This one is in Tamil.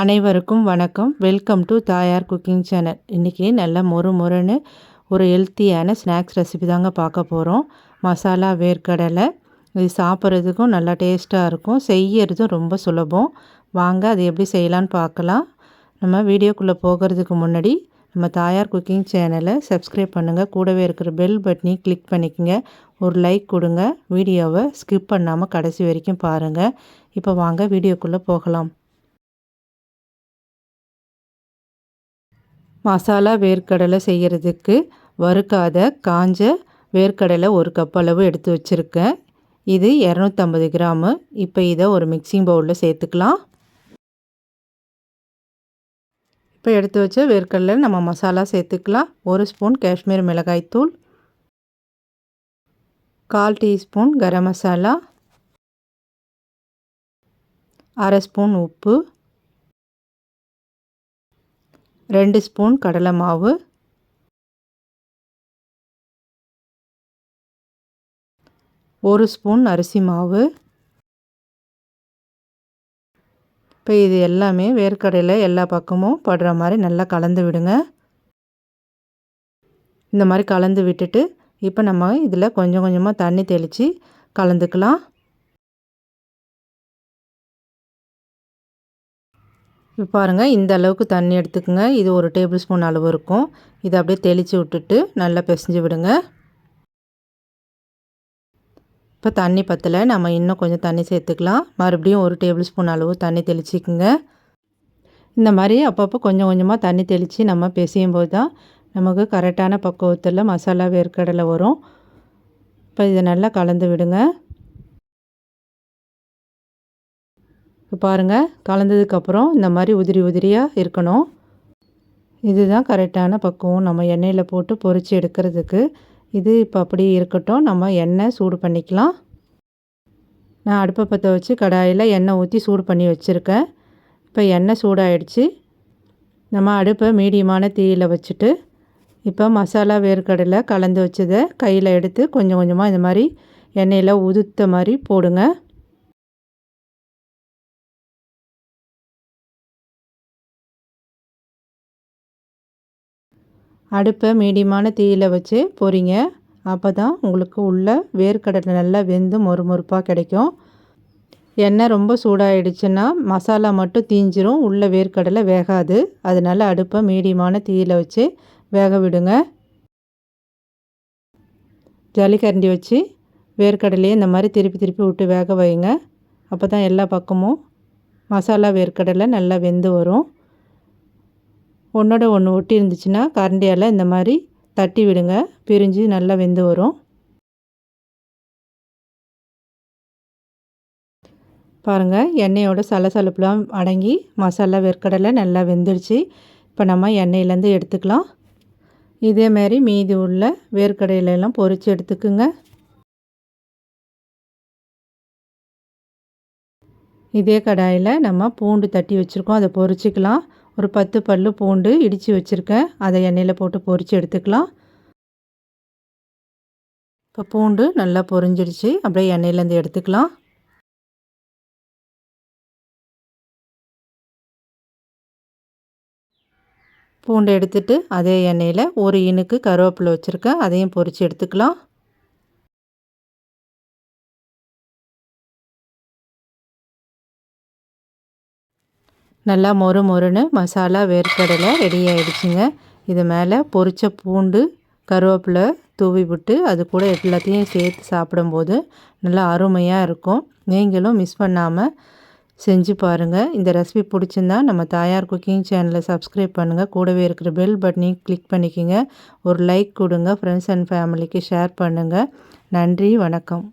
அனைவருக்கும் வணக்கம். Welcome to Thayar cooking channel இன்றைக்கி நல்ல மொறு மொறுன்னு ஒரு ஹெல்த்தியான ஸ்நாக்ஸ் ரெசிபி தாங்க பார்க்க போகிறோம் மசாலா வேர்க்கடலை இது சாப்பிட்றதுக்கும் நல்லா டேஸ்ட்டாக இருக்கும். செய்யறதும் ரொம்ப சுலபம். வாங்க அது எப்படி செய்யலான்னு பார்க்கலாம். நம்ம வீடியோக்குள்ளே போகிறதுக்கு முன்னாடி நம்ம தாயார் குக்கிங் சேனலை சப்ஸ்கிரைப் பண்ணுங்கள் கூடவே இருக்கிற பெல் பட்டனையும் கிளிக் பண்ணிக்கோங்க. ஒரு லைக் கொடுங்க. வீடியோவை ஸ்கிப் பண்ணாமல் கடைசி வரைக்கும் பாருங்கள் இப்போ வாங்க வீடியோக்குள்ளே போகலாம். மசாலா வேர்க்கடலை செய்கிறதுக்கு வறுக்காத காஞ்ச வேர்க்கடலை ஒரு கப் அளவு எடுத்து வச்சுருக்கேன். இது இரநூத்தம்பது கிராமு. இப்போ இதை ஒரு மிக்சிங் பவுலில் சேர்த்துக்கலாம். இப்போ எடுத்து வச்ச வேர்க்கடலை நம்ம மசாலா சேர்த்துக்கலாம். ஒரு ஸ்பூன் காஷ்மீர் மிளகாய்த்தூள் கால் டீஸ்பூன் கரம் மசாலா. அரை ஸ்பூன் உப்பு. ரெண்டு ஸ்பூன் கடலை மாவு. ஒரு ஸ்பூன் அரிசி மாவு. இப்போ இது எல்லாமே வேர்க்கடையில் எல்லா பக்கமும் படுற மாதிரி நல்லா கலந்து விடுங்க. இந்த மாதிரி கலந்து விட்டுட்டு இப்போ நம்ம இதில் கொஞ்சம் கொஞ்சமாக தண்ணி தெளித்து கலந்துக்கலாம். இப்போ பாருங்கள் இந்த அளவுக்கு தண்ணி எடுத்துக்கோங்க. இது ஒரு டேபிள் ஸ்பூன் அளவு இருக்கும். இதை அப்படியே தெளித்து விட்டுட்டு நல்லா பிசைஞ்சு விடுங்க. இப்போ தண்ணி பற்றலை நம்ம இன்னும் கொஞ்சம் தண்ணி சேர்த்துக்கலாம். மறுபடியும் ஒரு டேபிள் ஸ்பூன் அளவு தண்ணி தெளிச்சிக்கோங்க. இந்த மாதிரி அப்பப்போ கொஞ்சம் கொஞ்சமாக தண்ணி தெளித்து நம்ம பிசையும் போது தான் நமக்கு கரெக்டான பக்குவத்தில் மசாலா வேர்க்கடலை வரும். இப்போ இதை நல்லா கலந்து விடுங்க. பாருங்கள் கலந்ததுக்கப்புறம் இந்த மாதிரி உதிரி உதிரியாக இருக்கணும். இதுதான் கரெக்டான பக்குவம். நம்ம எண்ணெயில் போட்டு பொறிச்சு எடுக்கிறதுக்கு. இது இப்போ அப்படி இருக்கட்டும். நம்ம எண்ணெய் சூடு பண்ணிக்கலாம். நான் அடுப்பை பற்ற வச்சு கடாயில் எண்ணெய் ஊற்றி சூடு பண்ணி வச்சுருக்கேன். இப்போ எண்ணெய் சூடாயிடுச்சு. நம்ம அடுப்பை மீடியமான தீயில் வச்சுட்டு இப்போ மசாலா வேர்க்கடலை கலந்து வச்சதை கையில் எடுத்து கொஞ்சம் கொஞ்சமாக இந்த மாதிரி எண்ணெயில் உதுத்த மாதிரி போடுங்க. அடுப்பை மீடியமான தீயில் வச்சு பொறிங்க அப்போ தான் உங்களுக்கு உள்ள வேர்க்கடலை நல்லா வெந்து மொறுமொறுப்பாக கிடைக்கும். எண்ணெய் ரொம்ப சூடாகிடுச்சுன்னா மசாலா மட்டும் தீஞ்சிரும் உள்ள வேர்க்கடலை வேகாது. அதனால் அடுப்பை மீடியமான தீயில் வச்சு வேக விடுங்க. ஜல்லிக்கரண்டி வச்சு வேர்க்கடலையே இந்த மாதிரி திருப்பி திருப்பி விட்டு வேக வைங்க. அப்போ தான் எல்லா பக்கமும் மசாலா வேர்க்கடலை நல்லா வெந்து வரும். ஒன்றோட ஒன்று ஒட்டி இருந்துச்சுன்னா கரண்டியால் இந்த மாதிரி தட்டி விடுங்க. பிரிஞ்சு நல்லா வெந்து வரும். பாருங்கள் எண்ணெயோட சலசலப்புலாம் அடங்கி மசாலா வேர்க்கடலை நல்லா வெந்துடுச்சு. இப்போ நம்ம எண்ணெயிலேருந்து எடுத்துக்கலாம். இதேமாரி மீதி உள்ள வேர்க்கடையிலெல்லாம் பொறிச்சு எடுத்துக்குங்க. இதே கடாயில் நம்ம பூண்டு தட்டி வச்சுருக்கோம். அதை பொறிச்சிக்கலாம் ஒரு பத்து பல் பூண்டு இடித்து வச்சுருக்கேன். அதை எண்ணெயில் போட்டு பொரித்து எடுத்துக்கலாம். இப்போ பூண்டு நல்லா பொரிஞ்சிடுச்சு அப்படியே எண்ணெயிலேருந்து எடுத்துக்கலாம். பூண்டை எடுத்துட்டு அதே எண்ணெயில் ஒரு இனுக்கு கருவேப்பிலை வச்சுருக்கேன். அதையும் பொரித்து எடுத்துக்கலாம். நல்லா மொறு மொறுன்னு மசாலா வேர்க்கடலை ரெடி ஆகிடுச்சிங்க இது மேலே பொரித்த பூண்டு கருவேப்பிலை தூவி விட்டு அது கூட எல்லாத்தையும் சேர்த்து சாப்பிடும்போது நல்லா அருமையாக இருக்கும். நீங்களும் மிஸ் பண்ணாமல் செஞ்சு பாருங்கள் இந்த ரெசிபி பிடிச்சிருந்தா நம்ம தாயார் குக்கிங் சேனலை சப்ஸ்கிரைப் பண்ணுங்கள் கூடவே இருக்கிற பெல் பட்டனையும் கிளிக் பண்ணிக்கோங்க. ஒரு லைக் கொடுங்க. ஃப்ரெண்ட்ஸ் அண்ட் ஃபேமிலிக்கு ஷேர் பண்ணுங்கள் நன்றி வணக்கம்.